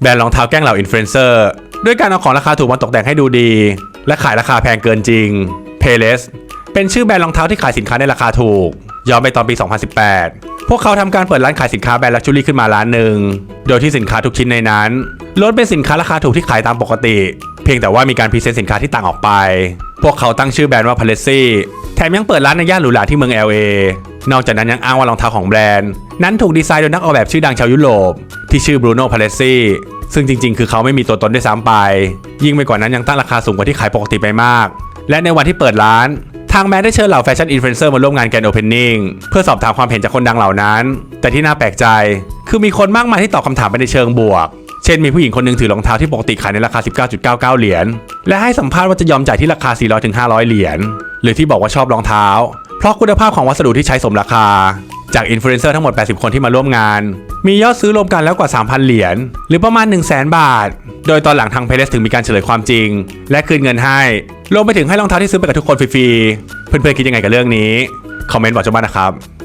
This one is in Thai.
แบรนด์รองเท้าแกล้งเหล่าอินฟลูเอนเซอร์ด้วยการเอาของราคาถูกมาตกแต่งให้ดูดี และขายราคาแพงเกินจริง Payless เป็นชื่อแบรนด์รองเท้าที่ขายสินค้าในราคาถูก ย้อนไปตอนปี 2018 พวกเขาทำการเปิดร้านขายสินค้าแบรนด์ลักชูรี่ขึ้นมาร้านหนึ่ง โดยที่สินค้าทุกชิ้นในนั้นล้วนเป็นสินค้าราคาถูกที่ขายตามปกติ เพียงแต่ว่ามีการพรีเซนต์สินค้าที่ต่างออกไป พวกเขาตั้งชื่อแบรนด์ว่า p a l e s s i แถมยังเปิดร้านในย่านหรูหราที่เมือง LA นอกจากนั้นยังอ้างว่ารองเท้าของแบรนด์ นั้นถูกดีไซน์โดยนักออกแบบชื่อดังชาวยุโรป ที่ชื่อบรูโน่พาเลซี่ซึ่งจริง ๆ คือเขาไม่มีตัวตนด้วยซ้ำไป ยิ่งไปกว่านั้นยังตั้งราคาสูงกว่าที่ขายปกติไปมาก และในวันที่เปิดร้านทางแบรนด์ได้เชิญเหล่าแฟชั่นอินฟลูเอนเซอร์มาร่วมงานแกนโอเพนนิ่งเพื่อสอบถามความเห็นจากคนดังเหล่านั้น แต่ที่น่าแปลกใจ คือมีคนมากมายที่ตอบคำถามไปในเชิงบวก เช่นมีผู้หญิงคนหนึงถือรองเท้าที่ปกติขายในราคา 19.99 เหรียญ และให้สัมภาษณ์ว่าจะยอมจ่ายที่ราคา 400-500 เหรียญ หรือที่บอกว่าชอบรองเท้า ราะคุณภาพของวัสดุที่ใช้สมราคา จากอินฟลูเอนเซอร์ทั้งหมด 80 คนที่มาร่วมงาน มียอดซื้อรวมกันแล้วกว่า 3,000 เหรียญหรือประมาณ 1 0 0 0 0 0บาท โดยตอนหลังทางเพลสถึงมีการเฉลยความจริง และคืนเงินให้รวมไปถึงให้รองเท้าที่ซื้อไปกับทุกคนฟรีๆเพื่อนๆคิดยังไงกับเรื่องนี้คอมเมนต์บอกเจ้าบ้านนะครับ